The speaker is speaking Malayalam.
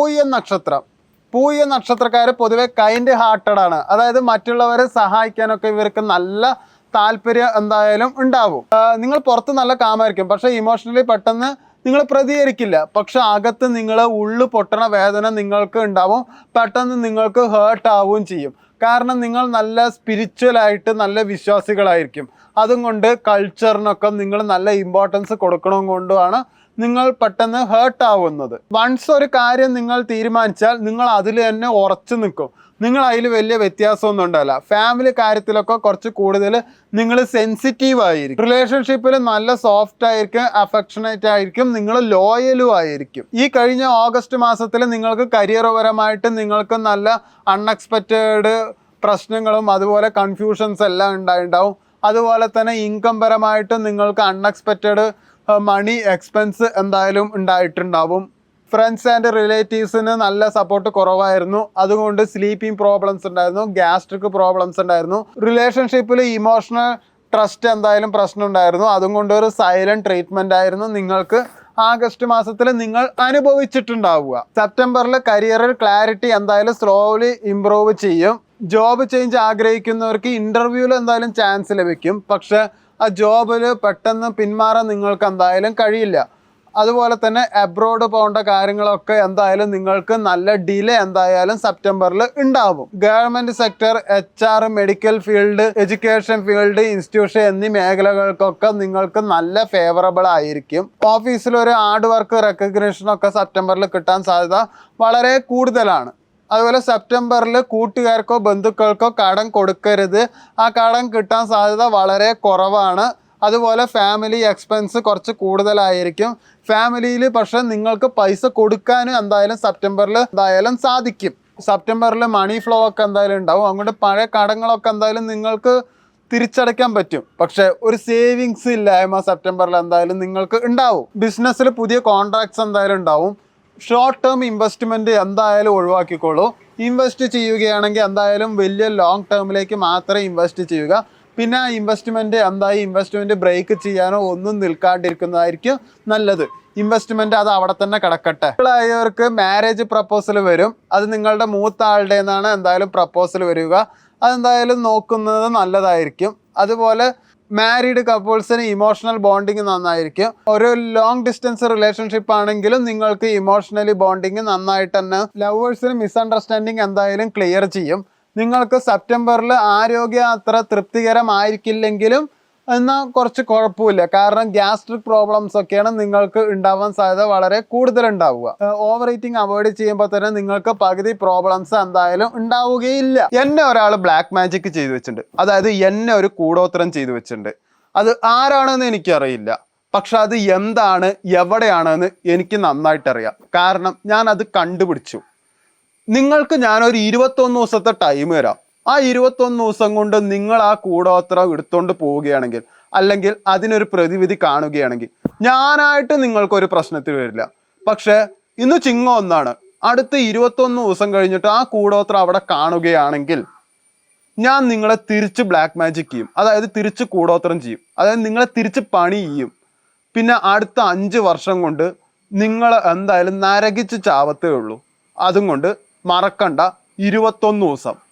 പൂയ നക്ഷത്രം. പൂയ നക്ഷത്രക്കാർ പൊതുവെ കൈൻഡ് ഹാർട്ടഡ് ആണ്. അതായത് മറ്റുള്ളവരെ സഹായിക്കാനൊക്കെ ഇവർക്ക് നല്ല താല്പര്യം എന്തായാലും ഉണ്ടാവും. നിങ്ങൾ പുറത്ത് നല്ല കാമായിരിക്കും. പക്ഷേ ഇമോഷണലി പെട്ടെന്ന് നിങ്ങൾ പ്രതികരിക്കില്ല. പക്ഷെ അകത്ത് നിങ്ങൾ ഉള്ളു പൊട്ടണ വേദന നിങ്ങൾക്ക് ഉണ്ടാവും. പെട്ടെന്ന് നിങ്ങൾക്ക് ഹേർട്ട് ആവുകയും ചെയ്യും. കാരണം നിങ്ങൾ നല്ല സ്പിരിച്വലായിട്ട് നല്ല വിശ്വാസികളായിരിക്കും. അതും കൊണ്ട് കൾച്ചറിനൊക്കെ നിങ്ങൾ നല്ല ഇമ്പോർട്ടൻസ് കൊടുക്കണം കൊണ്ടുമാണ് നിങ്ങൾ പെട്ടെന്ന് ഹേർട്ട് ആവുന്നത്. വൺസ് ഒരു കാര്യം നിങ്ങൾ തീരുമാനിച്ചാൽ നിങ്ങൾ അതിൽ തന്നെ ഉറച്ചു നിൽക്കും. നിങ്ങൾ അതിൽ വലിയ വ്യത്യാസമൊന്നും ഉണ്ടാവില്ല. ഫാമിലി കാര്യത്തിലൊക്കെ കുറച്ച് കൂടുതൽ നിങ്ങൾ സെൻസിറ്റീവ് ആയിരിക്കും. റിലേഷൻഷിപ്പിൽ നല്ല സോഫ്റ്റ് ആയിരിക്കും അഫെക്ഷനേറ്റ് ആയിരിക്കും നിങ്ങൾ ലോയലും ആയിരിക്കും. ഈ കഴിഞ്ഞ ഓഗസ്റ്റ് മാസത്തിൽ നിങ്ങൾക്ക് കരിയർ പരമായിട്ട് നിങ്ങൾക്ക് നല്ല അൺഎക്സ്പെക്റ്റഡ് പ്രശ്നങ്ങളും അതുപോലെ കൺഫ്യൂഷൻസ് എല്ലാം ഉണ്ടായിട്ടുണ്ടാവും അതുപോലെ തന്നെ ഇൻകം പരമായിട്ട് നിങ്ങൾക്ക് അൺഎക്സ്പെക്റ്റഡ് മണി എക്സ്പെൻസ് എന്തായാലും ഉണ്ടായിട്ടുണ്ടാവും. ഫ്രണ്ട്സ് ആൻഡ് റിലേറ്റീവ്സിന് നല്ല സപ്പോർട്ട് കുറവായിരുന്നു. അതുകൊണ്ട് സ്ലീപ്പിംഗ് പ്രോബ്ലംസ് ഉണ്ടായിരുന്നു ഗ്യാസ്ട്രിക് പ്രോബ്ലംസ് ഉണ്ടായിരുന്നു. റിലേഷൻഷിപ്പിൽ ഇമോഷണൽ ട്രസ്റ്റ് എന്തായാലും പ്രശ്നം ഉണ്ടായിരുന്നു. അതും കൊണ്ട് ഒരു സൈലന്റ് ട്രീറ്റ്മെന്റ് ആയിരുന്നു നിങ്ങൾക്ക്. ആഗസ്റ്റ് മാസത്തിൽ നിങ്ങൾ അനുഭവിച്ചിട്ടുണ്ടാവുക. സെപ്റ്റംബറിൽ കരിയറിൽ ക്ലാരിറ്റി എന്തായാലും സ്ലോലി ഇംപ്രൂവ് ചെയ്യും. ജോബ് ചേഞ്ച് ആഗ്രഹിക്കുന്നവർക്ക് ഇന്റർവ്യൂവിൽ എന്തായാലും ചാൻസ് ലഭിക്കും. പക്ഷെ ആ ജോബിൽ പെട്ടെന്ന് പിന്മാറാൻ നിങ്ങൾക്ക് എന്തായാലും കഴിയില്ല. അതുപോലെ തന്നെ അബ്രോഡ് പോകേണ്ട കാര്യങ്ങളൊക്കെ എന്തായാലും നിങ്ങൾക്ക് നല്ല ഡിലേ എന്തായാലും സെപ്റ്റംബറിൽ ഉണ്ടാവും. Government sector H R medical field education field institution എന്നീ മേഖലകൾക്കൊക്കെ നിങ്ങൾക്ക് നല്ല ഫേവറബിൾ ആയിരിക്കും. ഓഫീസിൽ ഒരു ഹാർഡ് വർക്ക് റെക്കഗ്നേഷനൊക്കെ സെപ്റ്റംബറിൽ കിട്ടാൻ സാധ്യത വളരെ കൂടുതലാണ്. അതുപോലെ സെപ്റ്റംബറിൽ കൂട്ടുകാർക്കോ ബന്ധുക്കൾക്കോ കടം കൊടുക്കരുത്. ആ കടം കിട്ടാൻ സാധ്യത വളരെ കുറവാണ്. അതുപോലെ ഫാമിലി എക്സ്പെൻസ് കുറച്ച് കൂടുതലായിരിക്കും. ഫാമിലിയിൽ പക്ഷേ നിങ്ങൾക്ക് പൈസ കൊടുക്കാനും എന്തായാലും സെപ്റ്റംബറിൽ എന്തായാലും സാധിക്കും. സെപ്റ്റംബറിൽ മണി ഫ്ലോ ഒക്കെ എന്തായാലും ഉണ്ടാവും. അങ്ങോട്ട് പഴയ കടങ്ങളൊക്കെ എന്തായാലും നിങ്ങൾക്ക് തിരിച്ചടയ്ക്കാൻ പറ്റും. പക്ഷെ ഒരു സേവിങ്സ് ഇല്ലായ്മ സെപ്റ്റംബറിൽ എന്തായാലും നിങ്ങൾക്ക് ഉണ്ടാവും. ബിസിനസ്സിൽ പുതിയ കോൺട്രാക്ട്സ് എന്തായാലും ഉണ്ടാവും. ഷോർട്ട് ടേം ഇൻവെസ്റ്റ്മെന്റ് എന്തായാലും ഒഴിവാക്കിക്കോളൂ. ഇൻവെസ്റ്റ് ചെയ്യുകയാണെങ്കിൽ എന്തായാലും വലിയ ലോങ് ടേമിലേക്ക് മാത്രമേ ഇൻവെസ്റ്റ് ചെയ്യുക. പിന്നെ ആ ഇൻവെസ്റ്റ്മെന്റ് എന്തായി? ഇൻവെസ്റ്റ്മെന്റ് ബ്രേക്ക് ചെയ്യാനോ ഒന്നും നിൽക്കാണ്ടിരിക്കുന്നതായിരിക്കും നല്ലത്. ഇൻവെസ്റ്റ്മെന്റ് അത് അവിടെ തന്നെ കിടക്കട്ടെ. ആയവർക്ക് മാരേജ് പ്രപ്പോസൽ വരും. അത് നിങ്ങളുടെ മൂത്ത ആളുടെ നിന്നാണ് എന്തായാലും പ്രപ്പോസൽ വരിക. അതെന്തായാലും നോക്കുന്നത് നല്ലതായിരിക്കും. അതുപോലെ മാരീഡ് കപ്പിൾസിന് ഇമോഷണൽ ബോണ്ടിങ് നന്നായിരിക്കും. ഒരു ലോങ് ഡിസ്റ്റൻസ് റിലേഷൻഷിപ്പ് ആണെങ്കിലും നിങ്ങൾക്ക് ഇമോഷണലി ബോണ്ടിങ് നന്നായിട്ട് തന്നെ ലവേഴ്സിന് മിസ്അണ്ടർസ്റ്റാൻഡിങ് എന്തായാലും ക്ലിയർ ചെയ്യും. നിങ്ങൾക്ക് സെപ്റ്റംബറിൽ ആരോഗ്യം അത്ര തൃപ്തികരമായിരിക്കില്ലെങ്കിലും എന്നാൽ കുറച്ച് കുഴപ്പമില്ല. കാരണം ഗ്യാസ്ട്രിക് പ്രോബ്ലംസ് ഒക്കെയാണ് നിങ്ങൾക്ക് ഉണ്ടാവാൻ സാധ്യത വളരെ കൂടുതൽ ഉണ്ടാവുക ഓവർ ഈറ്റിംഗ് അവോയ്ഡ് ചെയ്യുമ്പോൾ തന്നെ നിങ്ങൾക്ക് പകുതി പ്രോബ്ലംസ് എന്തായാലും ഉണ്ടാവുകയില്ല. എന്നെ ഒരാൾ ബ്ലാക്ക് മാജിക് ചെയ്തു വെച്ചിട്ടുണ്ട്. അതായത് എന്നെ ഒരു കൂടോത്രം ചെയ്തു വെച്ചിട്ടുണ്ട്. അത് ആരാണെന്ന് എനിക്കറിയില്ല. പക്ഷെ അത് എന്താണ് എവിടെയാണെന്ന് എനിക്ക് നന്നായിട്ടറിയാം. കാരണം ഞാൻ അത് കണ്ടുപിടിച്ചു. നിങ്ങൾക്ക് ഞാനൊരു ഇരുപത്തൊന്ന് ദിവസത്തെ ടൈം തരാം. ആ ഇരുപത്തൊന്ന് ദിവസം കൊണ്ട് നിങ്ങൾ ആ കൂടോത്ര എടുത്തോണ്ട് പോവുകയാണെങ്കിൽ അല്ലെങ്കിൽ അതിനൊരു പ്രതിവിധി കാണുകയാണെങ്കിൽ ഞാനായിട്ട് നിങ്ങൾക്കൊരു പ്രശ്നത്തിൽ വരില്ല. പക്ഷെ ഇന്ന് ചിങ്ങം ഒന്നാണ്. അടുത്ത ഇരുപത്തൊന്ന് ദിവസം കഴിഞ്ഞിട്ട് ആ കൂടോത്ര അവിടെ കാണുകയാണെങ്കിൽ ഞാൻ നിങ്ങളെ തിരിച്ച് ബ്ലാക്ക് മാജിക് ചെയ്യും. അതായത് തിരിച്ച് കൂടോത്രം ചെയ്യും. അതായത് നിങ്ങളെ തിരിച്ച് പണി ചെയ്യും. പിന്നെ അടുത്ത അഞ്ച് വർഷം കൊണ്ട് നിങ്ങൾ എന്തായാലും നരകിച്ച് ചാവത്തേ ഉള്ളൂ. അതും കൊണ്ട് മറക്കണ്ട. ഇരുപത്തൊന്ന് ദിവസം.